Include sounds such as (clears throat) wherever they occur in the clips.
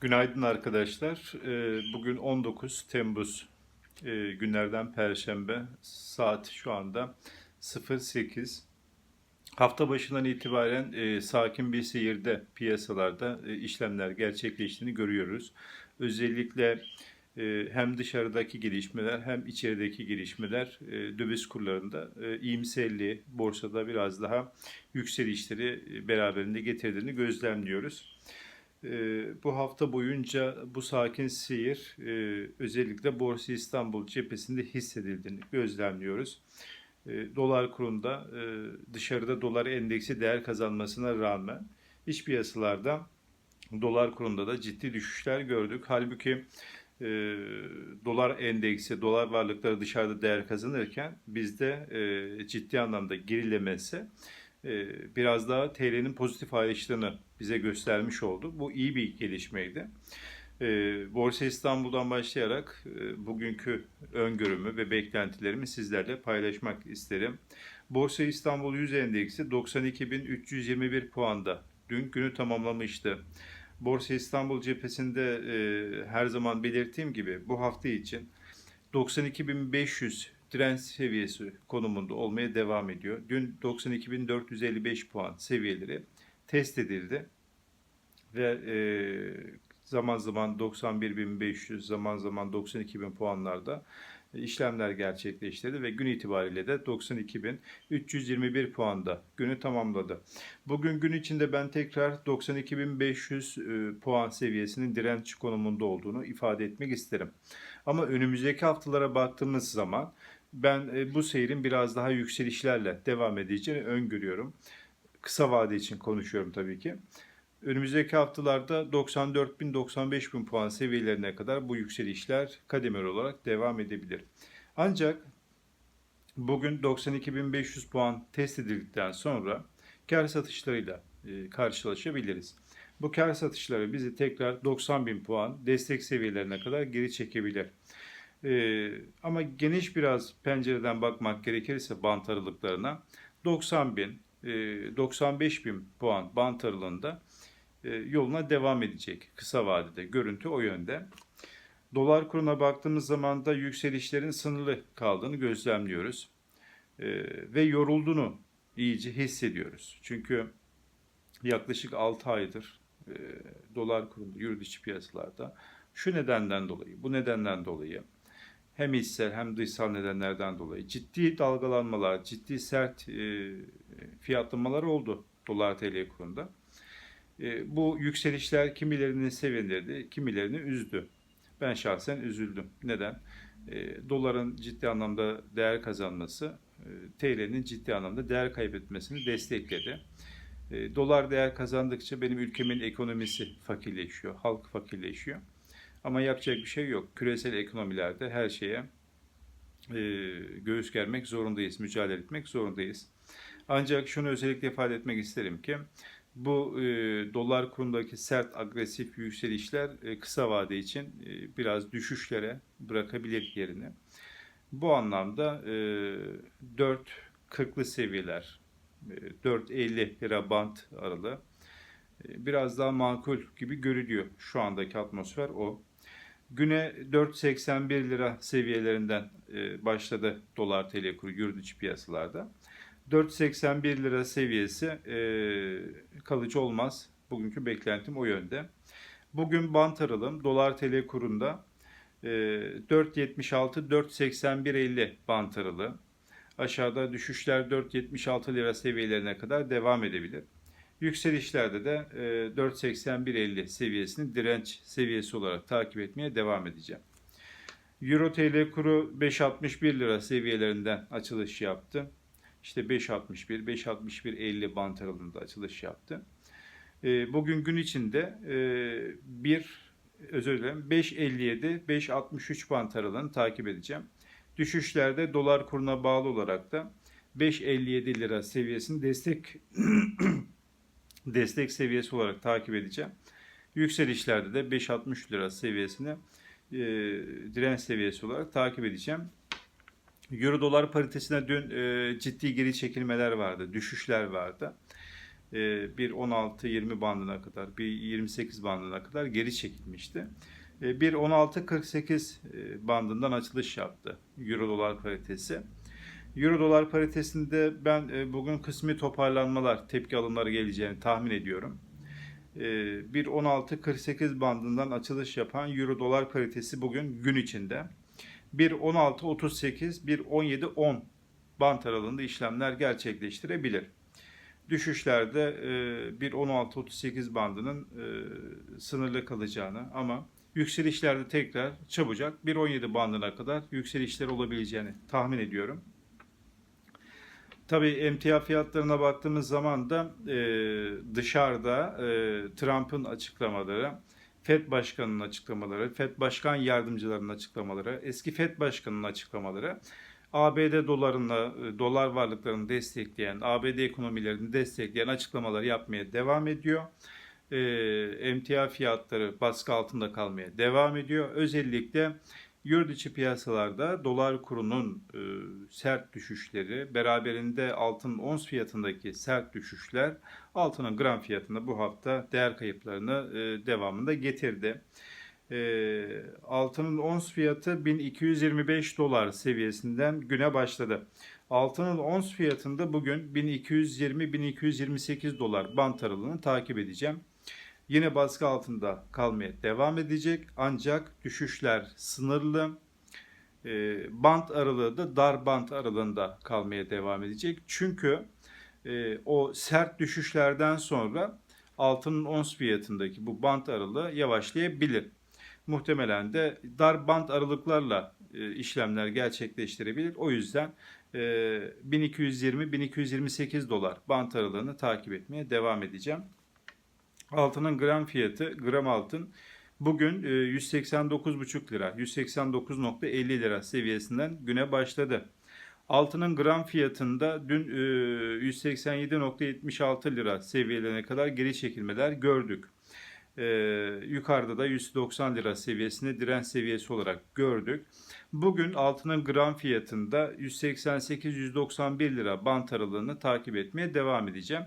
Günaydın arkadaşlar. Ee, Bugün 19 Temmuz Ee, günlerden Perşembe. Saat şu anda 08. Hafta başından itibaren e, sakin bir seyirde piyasalarda e, işlemler gerçekleştiğini görüyoruz. Özellikle e, hem dışarıdaki gelişmeler hem içerideki gelişmeler e, döviz kurlarında e, iyimserliği, borsada biraz daha yükselişleri e, beraberinde getirdiğini gözlemliyoruz. Ee, bu hafta boyunca bu sakin seyir e, özellikle Borsa İstanbul cephesinde hissedildiğini gözlemliyoruz. E, dolar kurunda e, dışarıda dolar endeksi değer kazanmasına rağmen iç piyasalarda dolar kurunda da ciddi düşüşler gördük. Halbuki e, dolar endeksi, dolar varlıkları dışarıda değer kazanırken bizde e, ciddi anlamda gerilemesi biraz daha TL'nin pozitif ayrıştığını bize göstermiş oldu. Bu iyi bir gelişmeydi. E, Borsa İstanbul'dan başlayarak e, bugünkü öngörümü ve beklentilerimi sizlerle paylaşmak isterim. Borsa İstanbul 100 endeksi 92.321 puanda dün günü tamamlamıştı. Borsa İstanbul cephesinde e, her zaman belirttiğim gibi bu hafta için 92.500 direnç seviyesi konumunda olmaya devam ediyor. Dün 92.455 puan seviyeleri test edildi ve e, zaman zaman 91.500 zaman zaman 92.000 puanlarda işlemler gerçekleştirdi ve gün itibariyle de 92.321 puanda günü tamamladı. Bugün gün içinde ben tekrar 92.500 e, puan seviyesinin direnç konumunda olduğunu ifade etmek isterim. Ama önümüzdeki haftalara baktığımız zaman ben e, bu seyrin biraz daha yükselişlerle devam edeceğini öngörüyorum. Kısa vade için konuşuyorum tabii ki. Önümüzdeki haftalarda 94.000-95.000 bin puan seviyelerine kadar bu yükselişler kademeli olarak devam edebilir. Ancak bugün 92.500 puan test edildikten sonra kar satışlarıyla e, karşılaşabiliriz. Bu kar satışları bizi tekrar 90.000 puan destek seviyelerine kadar geri çekebilir. Ee, ama geniş biraz pencereden bakmak gerekirse bant aralıklarına 90 bin, e, 95 bin puan bant aralığında e, yoluna devam edecek kısa vadede. Görüntü o yönde. Dolar kuruna baktığımız zaman da yükselişlerin sınırlı kaldığını gözlemliyoruz. E, ve yorulduğunu iyice hissediyoruz. Çünkü yaklaşık 6 aydır e, dolar kurunda yurt içi piyasalarda şu nedenden dolayı, bu nedenden dolayı hem içsel hem dışsal nedenlerden dolayı ciddi dalgalanmalar, ciddi sert e, fiyatlamalar oldu dolar TL kurunda. E, bu yükselişler kimilerini sevindirdi, kimilerini üzdü. Ben şahsen üzüldüm. Neden? E, doların ciddi anlamda değer kazanması, TL'nin ciddi anlamda değer kaybetmesini destekledi. Dolar değer kazandıkça benim ülkemin ekonomisi fakirleşiyor, halk fakirleşiyor. Ama yapacak bir şey yok. Küresel ekonomilerde her şeye e, göğüs germek zorundayız, mücadele etmek zorundayız. Ancak şunu özellikle ifade etmek isterim ki bu e, dolar kurundaki sert agresif yükselişler e, kısa vade için e, biraz düşüşlere bırakabilir yerini. Bu anlamda e, 4.40'lı seviyeler, e, 4.50 lira bant aralığı e, biraz daha makul gibi görülüyor. Şu andaki atmosfer o. Güne 4.81 lira seviyelerinden e, başladı dolar TL kuru yurt içi piyasalarda. 4.81 lira seviyesi e, kalıcı olmaz. Bugünkü beklentim o yönde. Bugün bant aralım dolar TL kurunda 4.76-4.81.50 bant aralığı. Aşağıda düşüşler 4.76 lira seviyelerine kadar devam edebilir. Yükselişlerde de 4.81.50 seviyesini direnç seviyesi olarak takip etmeye devam edeceğim. Euro TL kuru 5.61 lira seviyelerinden açılış yaptı. İşte 5.61, 5.61.50 bant aralığında açılış yaptı. Bugün gün içinde bir özür dilerim 5.57, 5.63 bant aralığını takip edeceğim. Düşüşlerde dolar kuruna bağlı olarak da 5.57 lira seviyesini destek (clears throat) destek seviyesi olarak takip edeceğim. Yükselişlerde de 5.60 lira seviyesini e, direnç seviyesi olarak takip edeceğim. Euro dolar paritesine dün e, ciddi geri çekilmeler vardı, düşüşler vardı. e, bir 16-20 bandına kadar, bir 28 bandına kadar geri çekilmişti. E, bir 16-48 e, bandından açılış yaptı Euro dolar paritesi. Euro dolar paritesinde ben e, bugün kısmi toparlanmalar, tepki alımları geleceğini tahmin ediyorum. E, bir 16-48 bandından açılış yapan Euro dolar paritesi bugün gün içinde. Bir 16-38, bir 17-10 band aralığında işlemler gerçekleştirebilir. Düşüşlerde e, bir 16-38 bandının e, sınırlı kalacağını ama yükselişlerde tekrar çabucak bir 17 bandına kadar yükselişler olabileceğini tahmin ediyorum. Tabii emtia fiyatlarına baktığımız zaman da e, dışarıda e, Trump'ın açıklamaları, FED Başkanı'nın açıklamaları, FED Başkan Yardımcılarının açıklamaları, eski FED Başkanı'nın açıklamaları, ABD dolarını, e, dolar varlıklarını destekleyen, ABD ekonomilerini destekleyen açıklamalar yapmaya devam ediyor. E, emtia fiyatları baskı altında kalmaya devam ediyor. Özellikle Yurt içi piyasalarda dolar kurunun e, sert düşüşleri, beraberinde altın ons fiyatındaki sert düşüşler altının gram fiyatında bu hafta değer kayıplarını e, devamında getirdi. E, altının ons fiyatı 1225 dolar seviyesinden güne başladı. Altının ons fiyatında bugün 1220-1228 dolar bant aralığını takip edeceğim yine baskı altında kalmaya devam edecek. Ancak düşüşler sınırlı. E, bant aralığı da dar bant aralığında kalmaya devam edecek. Çünkü e, o sert düşüşlerden sonra altının ons fiyatındaki bu bant aralığı yavaşlayabilir. Muhtemelen de dar bant aralıklarla e, işlemler gerçekleştirebilir. O yüzden e, 1220-1228 dolar bant aralığını takip etmeye devam edeceğim. Altının gram fiyatı, gram altın bugün 189,5 e, lira, 189.50 lira seviyesinden güne başladı. Altının gram fiyatında dün 187.76 e, lira seviyelerine kadar geri çekilmeler gördük. Ee, yukarıda da 190 lira seviyesini direnç seviyesi olarak gördük. Bugün altının gram fiyatında 188-191 lira bant aralığını takip etmeye devam edeceğim.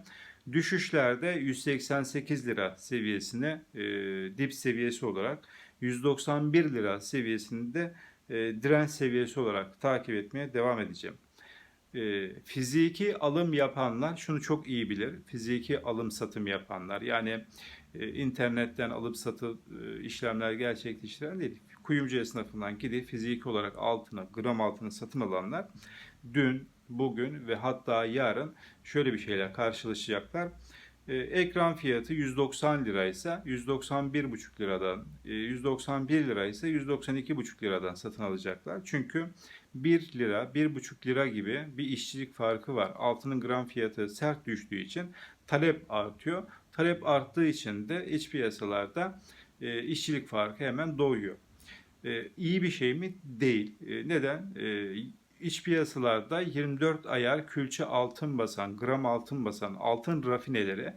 Düşüşlerde 188 lira seviyesine e, dip seviyesi olarak 191 lira seviyesinde e, direnç seviyesi olarak takip etmeye devam edeceğim. E, fiziki alım yapanlar şunu çok iyi bilir. Fiziki alım satım yapanlar yani e, internetten alıp satı e, işlemler gerçekleştiren değil. Kuyumcu esnafından gidip fiziki olarak altına, gram altını satın alanlar dün bugün ve hatta yarın şöyle bir şeyler karşılaşacaklar. Ee, ekran fiyatı 190 liraysa 191,5 liradan, 191 e, lira ise 192,5 liradan satın alacaklar. Çünkü 1 lira, 1,5 lira gibi bir işçilik farkı var. Altının gram fiyatı sert düştüğü için talep artıyor. Talep arttığı için de iç piyasalarda e, işçilik farkı hemen doğuyor. E, iyi bir şey mi? Değil. Neden? İç piyasalarda 24 ayar külçe altın basan, gram altın basan altın rafineleri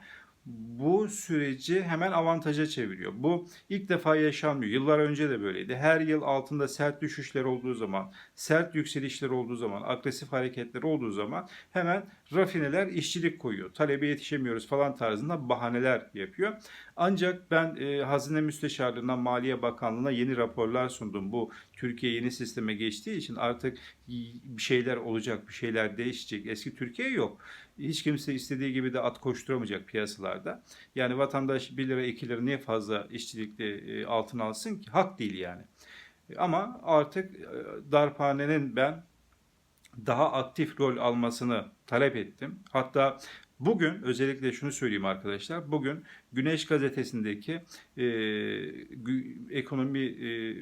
bu süreci hemen avantaja çeviriyor. Bu ilk defa yaşanmıyor. Yıllar önce de böyleydi. Her yıl altında sert düşüşler olduğu zaman, sert yükselişler olduğu zaman, agresif hareketler olduğu zaman hemen rafineler işçilik koyuyor. Talebe yetişemiyoruz falan tarzında bahaneler yapıyor. Ancak ben e, Hazine Müsteşarlığına, Maliye Bakanlığı'na yeni raporlar sundum. Bu Türkiye yeni sisteme geçtiği için artık bir şeyler olacak, bir şeyler değişecek. Eski Türkiye yok. Hiç kimse istediği gibi de at koşturamayacak piyasalarda. Yani vatandaş 1 lira 2 lira niye fazla işçilikli e, altın alsın ki? Hak değil yani. Ama artık e, darphanenin ben daha aktif rol almasını talep ettim. Hatta Bugün özellikle şunu söyleyeyim arkadaşlar. Bugün Güneş Gazetesi'ndeki e, ekonomi e,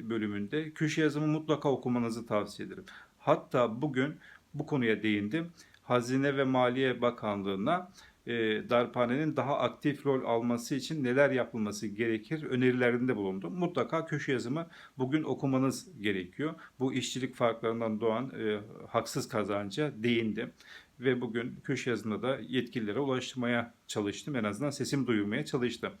bölümünde köşe yazımı mutlaka okumanızı tavsiye ederim. Hatta bugün bu konuya değindim. Hazine ve Maliye Bakanlığı'na e, darphanenin daha aktif rol alması için neler yapılması gerekir önerilerinde bulundum. Mutlaka köşe yazımı bugün okumanız gerekiyor. Bu işçilik farklarından doğan e, haksız kazanca değindim. Ve bugün köşe yazımda da yetkililere ulaştırmaya çalıştım. En azından sesimi duyurmaya çalıştım.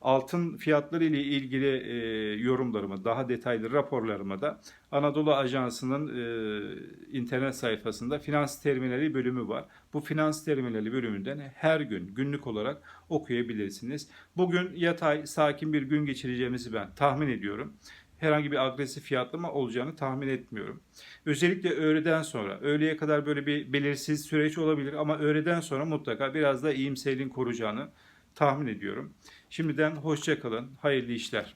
Altın fiyatları ile ilgili e, yorumlarımı, daha detaylı raporlarımı da Anadolu Ajansı'nın e, internet sayfasında finans terminali bölümü var. Bu finans terminali bölümünden her gün günlük olarak okuyabilirsiniz. Bugün yatay, sakin bir gün geçireceğimizi ben tahmin ediyorum. Herhangi bir agresif fiyatlama olacağını tahmin etmiyorum. Özellikle öğleden sonra, öğleye kadar böyle bir belirsiz süreç olabilir ama öğleden sonra mutlaka biraz da iyimserliğin koruyacağını tahmin ediyorum. Şimdiden hoşça kalın, hayırlı işler.